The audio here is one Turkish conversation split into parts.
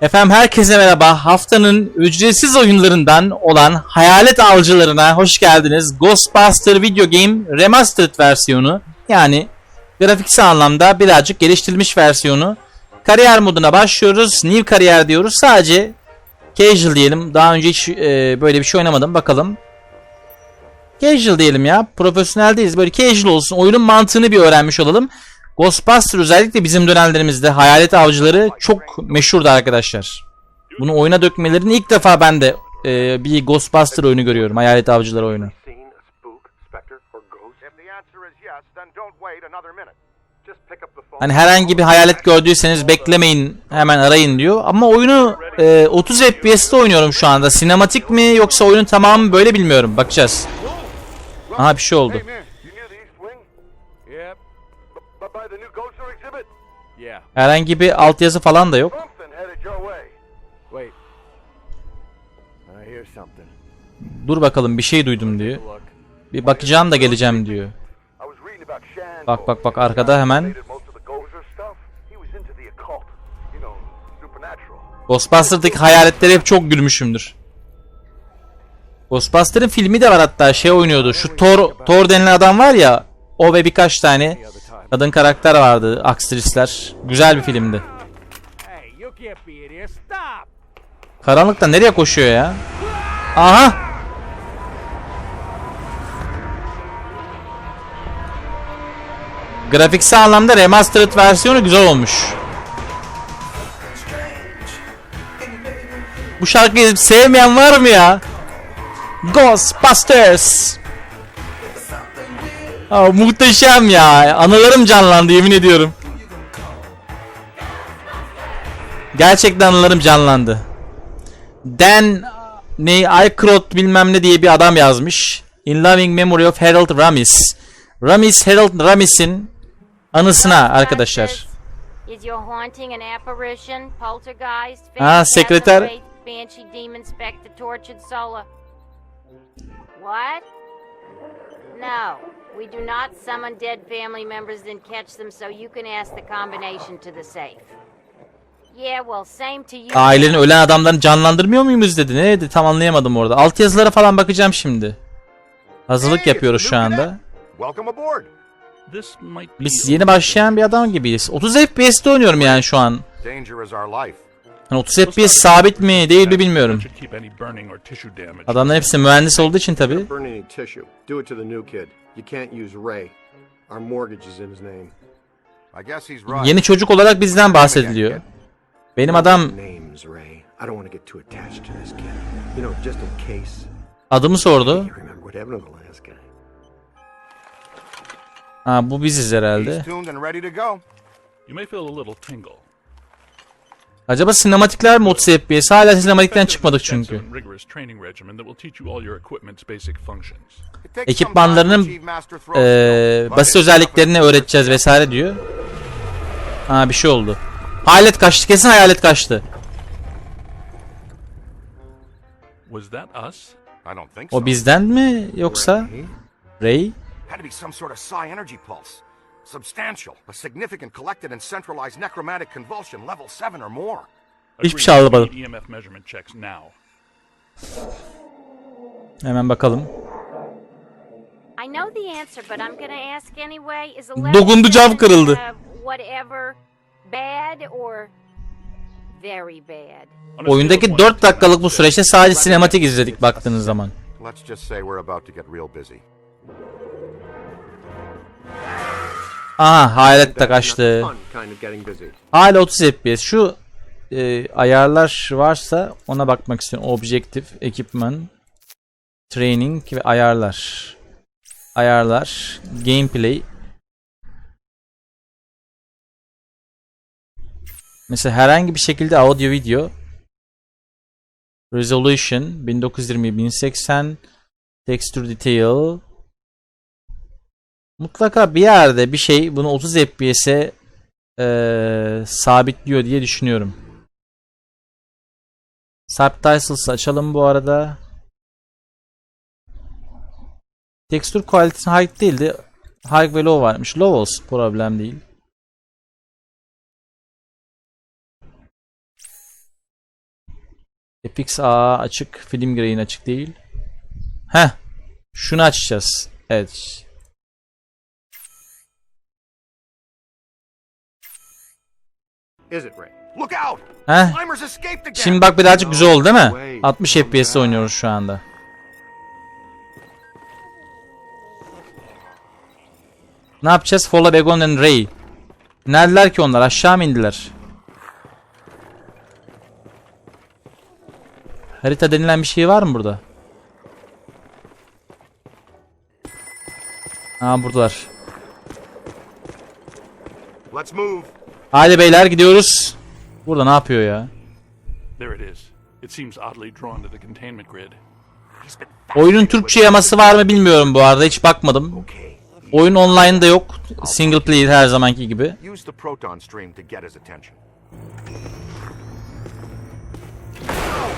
Efendim herkese merhaba. Haftanın ücretsiz oyunlarından olan Hayalet Avcılarına hoş geldiniz. Ghostbuster Video Game Remastered versiyonu yani grafiksel anlamda birazcık geliştirilmiş versiyonu. Kariyer moduna başlıyoruz. New kariyer diyoruz. Sadece casual diyelim. Daha önce hiç e, böyle bir şey oynamadım. Bakalım. Casual diyelim ya. Profesyonel değiliz. Böyle casual olsun. Oyunun mantığını bir öğrenmiş olalım. Ghostbuster özellikle bizim dönemlerimizde hayalet avcıları çok meşhurdu arkadaşlar. Bunu oyuna dökmelerini ilk defa ben de e, bir Ghostbuster oyunu görüyorum. Hayalet avcıları oyunu. Hani herhangi bir hayalet gördüyseniz beklemeyin hemen arayın diyor. Ama oyunu e, 30 FPS'te oynuyorum şu anda. Sinematik mi yoksa oyunun tamamı böyle bilmiyorum. Bakacağız. Aha bir şey oldu. Herhangi bir altyazı falan da yok. Dur bakalım bir şey duydum diyor. Bir bakacağım da geleceğim diyor. Bak bak bak arkada hemen. Ghostbusters'daki hayaletlere hep çok gülmüşümdür. Ghostbusters'ın filmi de var hatta şey oynuyordu. Şu Thor, Thor denilen adam var ya o ve birkaç tane kadın karakter vardı aktrisler. Güzel bir filmdi. Karanlıkta nereye koşuyor ya? Aha! Grafiksel anlamda remastered versiyonu güzel olmuş. Bu şarkıyı sevmeyen var mı ya? Ghostbusters! Aa, muhteşem ya. Anılarım canlandı yemin ediyorum. Gerçekten anılarım canlandı. Dan ne Aykrot bilmem ne diye bir adam yazmış. In loving memory of Harold Ramis. Ramis Harold Ramis'in anısına arkadaşlar. Poltergeist, Ah, sekreter. What? No, we do not summon dead family members then catch them so you can ask the combination to the safe. Yeah, well, same to you. Ailenin ölen adamlarını canlandırmıyor muyuz dedi. Ne dedi tam anlayamadım orada. Alt yazılara falan bakacağım şimdi. Hazırlık Hey, yapıyoruz şu anda. Welcome aboard. This might be Biz yeni başlayan bir adam gibiyiz. 30 FPS'te oynuyorum yani şu an. Danger is our life. Hani 30 FPS sabit mi değil mi bilmiyorum. Adamların hepsi mühendis olduğu için tabi. Yeni çocuk olarak bizden bahsediliyor. Benim adam adımı sordu. Ha bu biziz herhalde. You may feel a little tingle. Acaba sinematikler 30 FPS? Hala sinematikten çıkmadık çünkü. Ekipmanlarının but basit özelliklerini öğreteceğiz vesaire diyor. Ha bir şey oldu. Hayalet kaçtı. Kesin hayalet kaçtı. Was that us? I don't think so. O bizden mi yoksa Ray? Had to be some sort of psi energy pulse. Substantial, a significant collected and centralized necromantic convulsion, level 7 or more. Hiçbir şey checks now. Hemen bakalım. I know the answer, but I'm gonna ask anyway. Is Dokundu, cam 11 kırıldı. uh, whatever bad or very bad? On a Oyundaki scale of one 4 to ten dakikalık bu süreçte sadece sinematik izledik baktığınız zaman. Let's just say we're about to get real busy. Aha hayalet de kaçtı. Hala 30 FPS. Şu e, ayarlar varsa ona bakmak istiyorum. Objective, ekipman, training ve ayarlar. Ayarlar, gameplay. Mesela herhangi bir şekilde audio video resolution 1920 1080 texture detail mutlaka bir yerde bir şey bunu 30 FPS'e eee, sabitliyor diye düşünüyorum. Subtitles açalım bu arada. Texture quality'si high değildi. High ve low varmış. Low olsun problem değil. FX A açık, film grain açık değil. Heh. Şunu açacağız. Evet. Heh. Şimdi bak birazcık güzel oldu değil mi? 60 FPS oynuyoruz şu anda. Ne yapacağız? Follow Egon and Ray. Neredeler ki onlar? Aşağı mı indiler? Harita denilen bir şey var mı burada? Aa buradalar. Let's move. Hadi beyler gidiyoruz. Burada ne yapıyor ya? There it is. It seems oddly drawn to the containment grid. Oyunun Türkçe yaması var mı bilmiyorum bu arada hiç bakmadım. Oyun online'da yok. Single player her zamanki gibi. Use the proton stream to get his attention.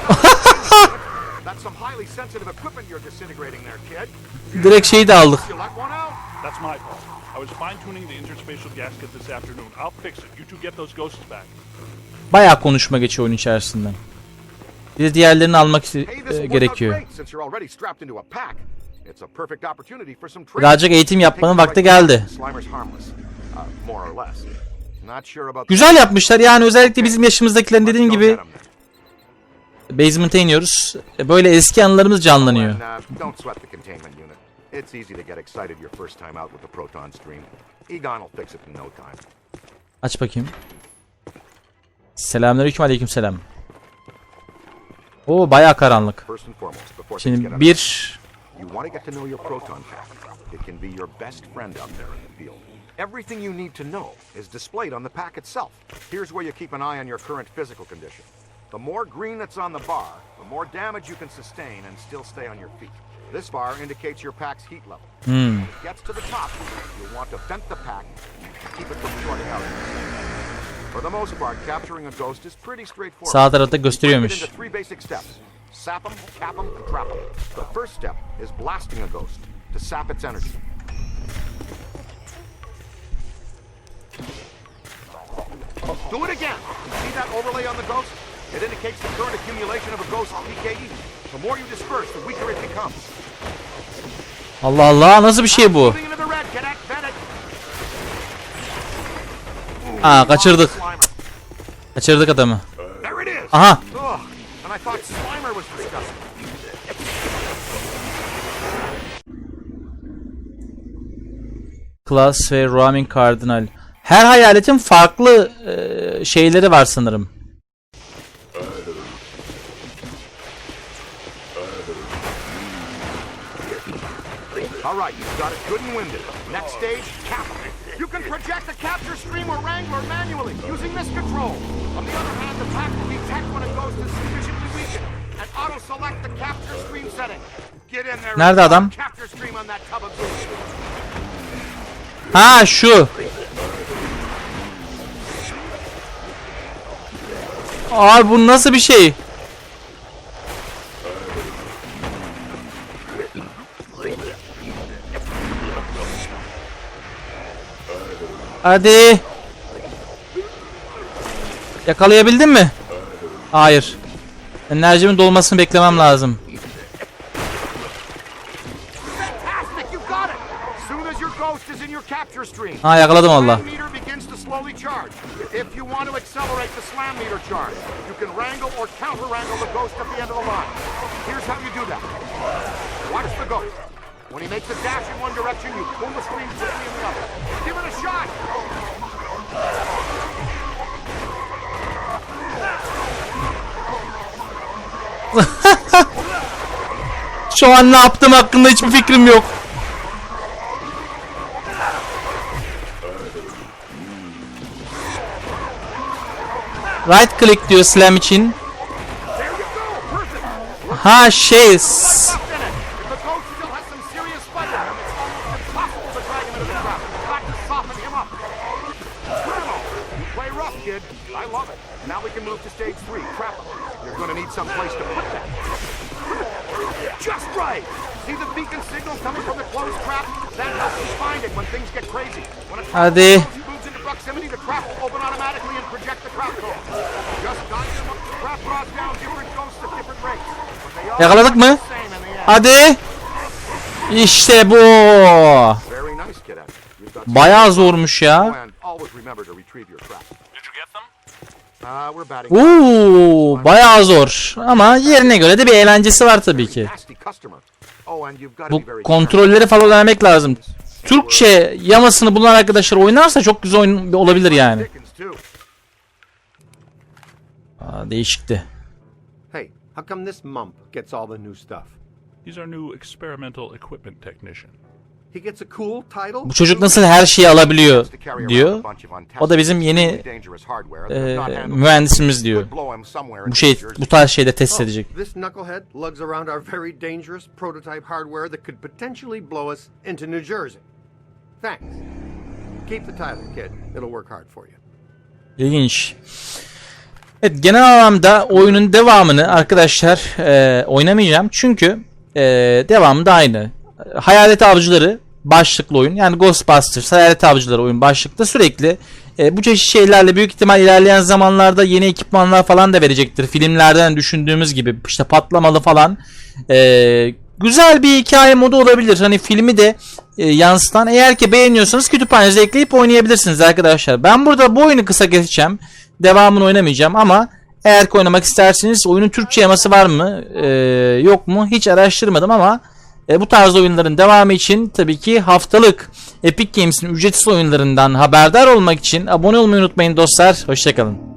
That's some highly sensitive equipment you're disintegrating there, kid. Direkt şeyi de aldık. That's my fault. I was fine-tuning the interspatial gasket this afternoon. I'll fix it. You two get those ghosts back. Bayağı konuşma geçiyor oyun içerisinden. Bir de diğerlerini almak Hey, e, this will work out gerekiyor. great since you're already strapped into a pack. It's a perfect opportunity for some training. Birazcık eğitim yapmanın vakti geldi. now. Slimer's harmless. Uh, more or less. Not sure about Güzel yapmışlar yani özellikle bizim yaşımızdakilerin go gibi basement'a iniyoruz. E, Böyle eski anılarımız canlanıyor. And, don't sweat the containment unit. It's easy to get excited your first time out with the proton stream. Egon will fix it in no time. Aç bakayım. Selamünaleyküm aleykümselam. Oo bayağı karanlık. First and foremost, before Şimdi bir You want to get to know your proton pack. It can be your best friend out there in the field. Everything you need to know is displayed on the pack itself. Here's where you keep an eye on your current physical condition. The more green that's on the bar, the more damage you can sustain and still stay on your feet. This bar indicates your pack's heat level. When it gets to the top, you'll want to vent the pack and keep it from shorting out. For the most part, capturing a ghost is pretty straightforward. Sağ tarafta You it gösteriyormuş. into three basic steps. Sap them, cap them, and trap them. The first step is blasting a ghost to sap its energy. Do it again. See that overlay on the ghost? It indicates the current accumulation of a ghost's PKE. The more you disperse, the weaker it becomes. Allah Allah nasıl bir şey bu? Aa kaçırdık. Kaçırdık adamı. Aha. Class ve Roaming Cardinal. Her hayaletin farklı e, şeyleri var sanırım. All right, you've got it good and winded. Next stage, cap. You can project the capture stream or wrangler manually using this control. On the other hand, the pack will detect when a ghost is sufficiently weakened and auto-select the capture stream setting. Get in there. Nerede adam? Capture stream on that tub of goo. Ha şu. Abi bu nasıl bir şey? Hadi. Yakalayabildin mi? Hayır. Enerjimin dolmasını beklemem lazım. Ha yakaladım the When he makes a dash in one direction, you pull the stream quickly in the other. Give it a shot. Şu an ne yaptığım hakkında hiçbir fikrim yok. Right click diyor slam için. Ha şey rough, kid. I love it. Now we can move to stage three, trap. You're gonna need some place to put that. Just right. See the beacon signal coming from the closed trap? That helps you find it when things get crazy. When a trap moves into proximity, the trap will open automatically and project the trap door. Just guide them up. The trap draws down different ghosts at different rates. But they all Yakaladık mı? Hadi. İşte bu. Bayağı zormuş ya. Oo, bayağı zor. Ama yerine göre de bir eğlencesi var tabii ki. Bu kontrolleri falan öğrenmek lazım. Türkçe yamasını bulan arkadaşlar oynarsa çok güzel oyun olabilir yani. Aa, değişikti. Hey, how come this mump gets all the new stuff? He's our new experimental equipment technician. Bu çocuk nasıl her şeyi alabiliyor diyor. O da bizim yeni e, mühendisimiz diyor. Bu şey bu tarz şeyde test Oh, edecek. İlginç. Evet genel anlamda oyunun devamını arkadaşlar e, oynamayacağım. Çünkü e, devamı da aynı. Hayalet Avcıları başlıklı oyun. Yani Ghostbusters Hayalet Avcıları oyun başlıkta sürekli e, bu çeşit şeylerle büyük ihtimal ilerleyen zamanlarda yeni ekipmanlar falan da verecektir. Filmlerden düşündüğümüz gibi işte patlamalı falan. E, güzel bir hikaye modu olabilir. Hani filmi de e, yansıtan. Eğer ki beğeniyorsanız kütüphanenize ekleyip oynayabilirsiniz arkadaşlar. Ben burada bu oyunu kısa geçeceğim. Devamını oynamayacağım ama eğer ki oynamak isterseniz oyunun Türkçe yaması var mı? e, yok mu? Hiç araştırmadım ama e, bu tarz oyunların devamı için tabii ki haftalık Epic Games'in ücretsiz oyunlarından haberdar olmak için abone olmayı unutmayın dostlar. Hoşçakalın.